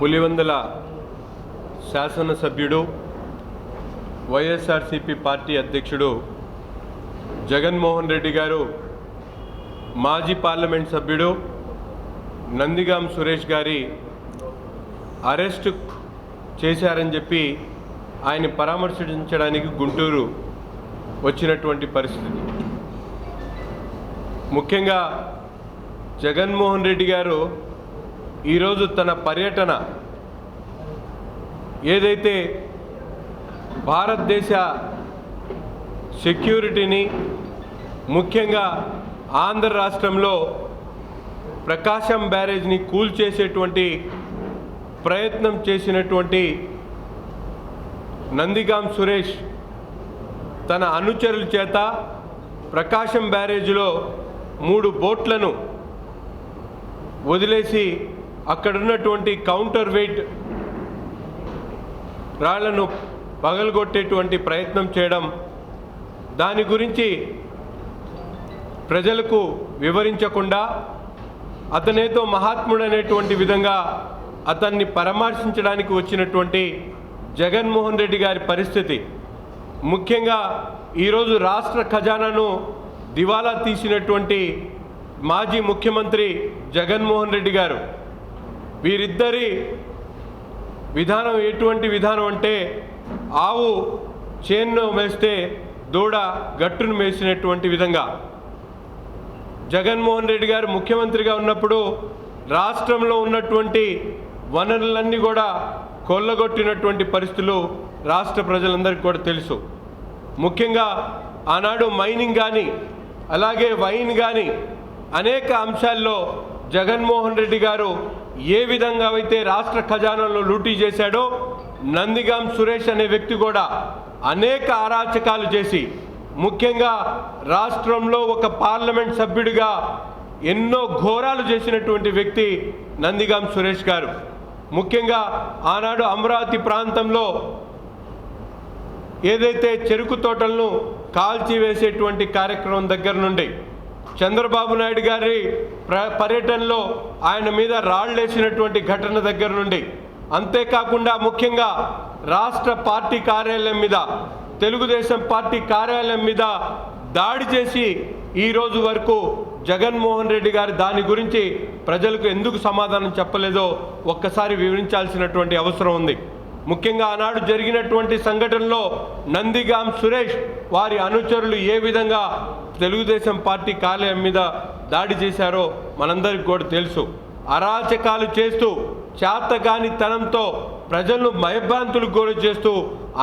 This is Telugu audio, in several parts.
పులివందల శాసనసభ్యుడు వైఎస్ఆర్సిపి పార్టీ అధ్యక్షుడు జగన్మోహన్ రెడ్డి గారు మాజీ పార్లమెంట్ సభ్యుడు నందిగాం సురేష్ గారి అరెస్ట్ చేశారని చెప్పి ఆయన పరామర్శించడానికి గుంటూరు వచ్చినటువంటి పరిస్థితి. ముఖ్యంగా జగన్మోహన్ రెడ్డి గారు ఈరోజు తన పర్యటన ఏదైతే భారతదేశ సెక్యూరిటీని ముఖ్యంగా ఆంధ్ర రాష్ట్రంలో ప్రకాశం బ్యారేజ్ని కూల్చేసేటువంటి ప్రయత్నం చేసినటువంటి నందిగాం సురేష్ తన అనుచరుల చేత ప్రకాశం బ్యారేజ్లో మూడు బోట్లను వదిలేసి అక్కడున్నటువంటి కౌంటర్ వెయిట్ రాళ్ళను పగలగొట్టేటువంటి ప్రయత్నం చేయడం దాని గురించి ప్రజలకు వివరించకుండా అతనేతో మహాత్ముడు అనేటువంటి విధంగా అతన్ని పరామర్శించడానికి వచ్చినటువంటి జగన్మోహన్ రెడ్డి గారి పరిస్థితి. ముఖ్యంగా ఈరోజు రాష్ట్ర ఖజానాను దివాలా తీసినటువంటి మాజీ ముఖ్యమంత్రి జగన్మోహన్ రెడ్డి గారు. వీరిద్దరి విధానం ఎటువంటి విధానం అంటే ఆవు చేన్ను మేస్తే దూడ గట్టును మేసినటువంటి విధంగా. జగన్మోహన్ రెడ్డి గారు ముఖ్యమంత్రిగా ఉన్నప్పుడు రాష్ట్రంలో ఉన్నటువంటి వనరులన్నీ కూడా కొల్లగొట్టినటువంటి పరిస్థితులు రాష్ట్ర ప్రజలందరికీ కూడా తెలుసు. ముఖ్యంగా ఆనాడు మైనింగ్ కానీ అలాగే వైన్ కానీ అనేక అంశాల్లో జగన్మోహన్ రెడ్డి గారు ఏ విధంగా అయితే రాష్ట్ర ఖజానాలో లూటీ చేశాడో నందిగాం సురేష్ అనే వ్యక్తి కూడా అనేక అరాచకాలు చేసి ముఖ్యంగా రాష్ట్రంలో ఒక పార్లమెంట్ సభ్యుడిగా ఎన్నో ఘోరాలు చేసినటువంటి వ్యక్తి నందిగాం సురేష్ గారు. ముఖ్యంగా ఆనాడు అమరావతి ప్రాంతంలో ఏదైతే చెరుకు తోటలను కాల్చివేసేటువంటి కార్యక్రమం దగ్గర నుండి చంద్రబాబు నాయుడు గారి పర్యటనలో ఆయన మీద రాళ్ళేసినటువంటి ఘటన దగ్గర నుండి అంతేకాకుండా ముఖ్యంగా రాష్ట్ర పార్టీ కార్యాలయం మీద తెలుగుదేశం పార్టీ కార్యాలయం మీద దాడి చేసి ఈ రోజు వరకు జగన్మోహన్ రెడ్డి గారు దాని గురించి ప్రజలకు ఎందుకు సమాధానం చెప్పలేదో ఒక్కసారి వివరించాల్సినటువంటి అవసరం ఉంది. ముఖ్యంగా ఆనాడు జరిగినటువంటి సంఘటనలో నందిగాం సురేష్ వారి అనుచరులు ఏ విధంగా తెలుగుదేశం పార్టీ కార్యాలయం మీద దాడి చేశారో మనందరికీ కూడా తెలుసు. అరాచకాలు చేస్తూ చేతగాని తనంతో ప్రజలను భయభ్రాంతులకు గురి చేస్తూ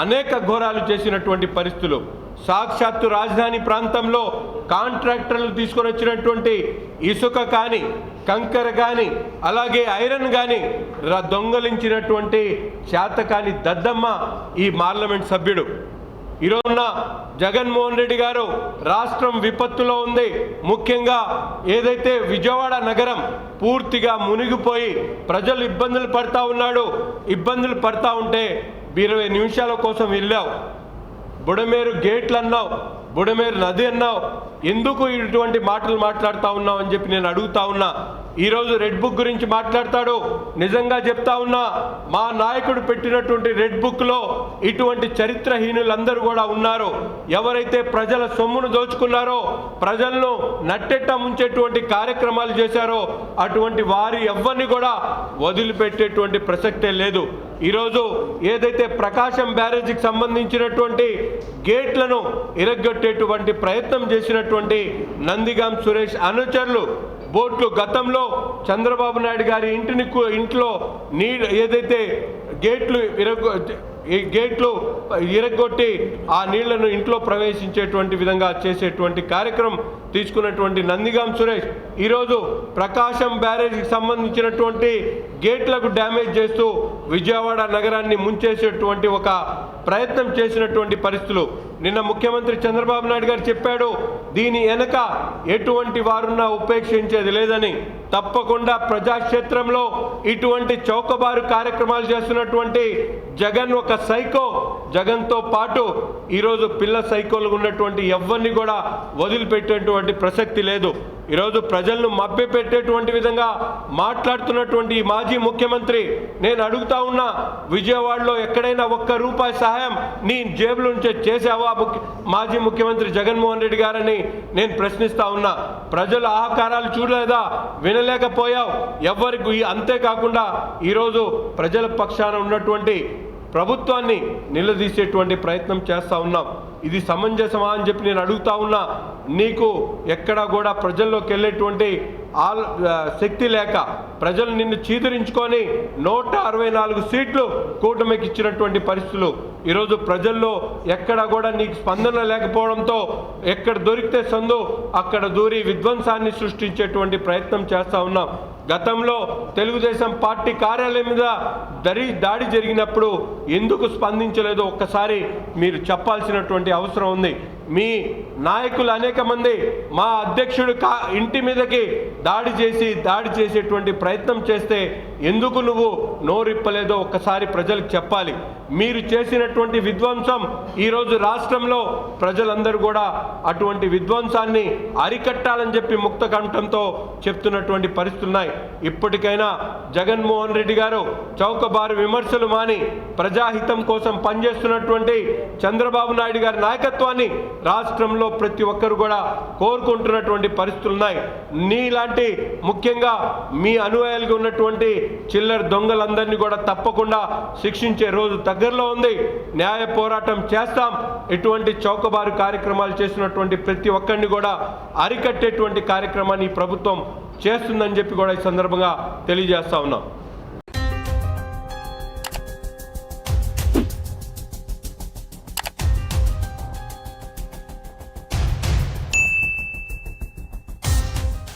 అనేక ఘోరాలు చేసినటువంటి పరిస్థితులు. సాక్షాత్తు రాజధాని ప్రాంతంలో కాంట్రాక్టర్లు తీసుకొని వచ్చినటువంటి ఇసుక కానీ కంకర కానీ అలాగే ఐరన్ కానీ దొంగలించినటువంటి చేతకాని దద్దమ్మ ఈ పార్లమెంట్ సభ్యుడు. ఈరోజున జగన్మోహన్ రెడ్డి గారు రాష్ట్రం విపత్తులో ఉంది. ముఖ్యంగా ఏదైతే విజయవాడ నగరం పూర్తిగా మునిగిపోయి ప్రజలు ఇబ్బందులు పడతా ఉన్నాడు. ఇబ్బందులు పడతా ఉంటే ఇరవై నిమిషాల కోసం వెళ్ళావు. బుడమేరు గేట్లు అన్నావు బుడమేరు నది అన్నావు. ఎందుకు ఇటువంటి మాటలు మాట్లాడుతూ ఉన్నావు అని చెప్పి నేను అడుగుతా ఉన్నా. ఈరోజు రెడ్ బుక్ గురించి మాట్లాడతాడు. నిజంగా చెప్తా ఉన్నా మా నాయకుడు పెట్టినటువంటి రెడ్ బుక్లో ఇటువంటి చరిత్రహీనులందరూ కూడా ఉన్నారు. ఎవరైతే ప్రజల సొమ్మును దోచుకున్నారో ప్రజలను నట్టెట్ట ముంచేటువంటి కార్యక్రమాలు చేశారో అటువంటి వారి ఎవరిని కూడా వదిలిపెట్టేటువంటి ప్రసక్తే లేదు. ఈరోజు ఏదైతే ప్రకాశం బ్యారేజీకి సంబంధించినటువంటి గేట్లను ఇరగొట్టేటువంటి ప్రయత్నం చేసినటువంటి నందిగాం సురేష్ అనుచరులు బోట్లు గతంలో చంద్రబాబు నాయుడు గారి ఇంటిని ఇంట్లో నీ ఏదైతే గేట్లు ఇరగొ ఈ గేట్లు ఇరగొట్టి ఆ నీళ్ళను ఇంట్లో ప్రవేశించేటువంటి విధంగా చేసేటువంటి కార్యక్రమం తీసుకున్నటువంటి నందిగాం సురేష్ ఈరోజు ప్రకాశం బ్యారేజ్కి సంబంధించినటువంటి గేట్లకు డ్యామేజ్ చేస్తూ విజయవాడ నగరాన్ని ముంచేసేటువంటి ఒక ప్రయత్నం చేసినటువంటి పరిస్థితులు. నిన్న ముఖ్యమంత్రి చంద్రబాబు నాయుడు గారు చెప్పాడు దీని వెనక ఎటువంటి వారున్నా ఉపేక్షించేది లేదని. తప్పకుండా ప్రజాక్షేత్రంలో ఇటువంటి చౌకబారు కార్యక్రమాలు చేస్తున్నటువంటి జగన్ ఒక సైకో. జగన్తో పాటు ఈరోజు పిల్ల సైకోలు ఉన్నటువంటి ఎవరిని కూడా వదిలిపెట్టేటువంటి ప్రసక్తి లేదు. ఈరోజు ప్రజలను మభ్యపెట్టేటువంటి విధంగా మాట్లాడుతున్నటువంటి మాజీ ముఖ్యమంత్రి నేను అడుగుతా ఉన్నా విజయవాడలో ఎక్కడైనా ఒక్క రూపాయి సహాయం నీ జేబుల నుంచే చేసావా మాజీ ముఖ్యమంత్రి జగన్మోహన్ రెడ్డి గారని నేను ప్రశ్నిస్తా ఉన్నా. ప్రజల ఆహాకారాలు చూడలేదా? వినలేకపోయావు. ఎవరికి అంతేకాకుండా ఈరోజు ప్రజల పక్షాన ఉన్నటువంటి ప్రభుత్వాన్ని నిలదీసేటువంటి ప్రయత్నం చేస్తూ ఉన్నాం. ఇది సమంజసమా అని చెప్పి నేను అడుగుతా ఉన్నా. నీకు ఎక్కడా కూడా ప్రజల్లోకి వెళ్ళేటువంటి ఆల్ శక్తి లేక ప్రజలు నిన్ను చీదరించుకొని నూట అరవై నాలుగు సీట్లు కూటమికి ఇచ్చినటువంటి పరిస్థితులు. ఈరోజు ప్రజల్లో ఎక్కడ కూడా నీకు స్పందన లేకపోవడంతో ఎక్కడ దొరికితే సందు అక్కడ దూరి విధ్వంసాన్ని సృష్టించేటువంటి ప్రయత్నం చేస్తూ ఉన్నాం. గతంలో తెలుగుదేశం పార్టీ కార్యాలయం మీద దరి దాడి జరిగినప్పుడు ఎందుకు స్పందించలేదో ఒక్కసారి మీరు చెప్పాల్సినటువంటి అవసరం ఉంది. మీ నాయకులు అనేక మంది మా అధ్యక్షుడు కా ఇంటి మీదకి దాడి చేసి దాడి చేసేటువంటి ప్రయత్నం చేస్తే ఎందుకు నువ్వు నోరిప్పలేదో ఒక్కసారి ప్రజలకు చెప్పాలి. మీరు చేసినటువంటి విధ్వంసం ఈరోజు రాష్ట్రంలో ప్రజలందరూ కూడా అటువంటి విధ్వంసాన్ని అరికట్టాలని చెప్పి ముక్త కంఠంతో చెప్తున్నటువంటి పరిస్థితున్నాయి ఇప్పటికైనా జగన్మోహన్ రెడ్డి గారు చౌకబారు విమర్శలు మాని ప్రజాహితం కోసం పనిచేస్తున్నటువంటి చంద్రబాబు నాయుడు గారి నాయకత్వాన్ని రాష్ట్రంలో ప్రతి ఒక్కరు కూడా కోరుకుంటున్నటువంటి పరిస్థితులు ఉన్నాయి. నీలాంటి ముఖ్యంగా మీ అనుయాయులుగా ఉన్నటువంటి చిల్లర దొంగలందరినీ కూడా తప్పకుండా శిక్షించే రోజు దగ్గరలో ఉంది. న్యాయ పోరాటం చేస్తాం. ఇటువంటి చౌకబారు కార్యక్రమాలు చేసినటువంటి ప్రతి ఒక్కరిని కూడా అరికట్టేటువంటి కార్యక్రమాన్ని ఈ ప్రభుత్వం చేస్తుందని చెప్పి కూడా ఈ సందర్భంగా తెలియజేస్తా ఉన్నాం.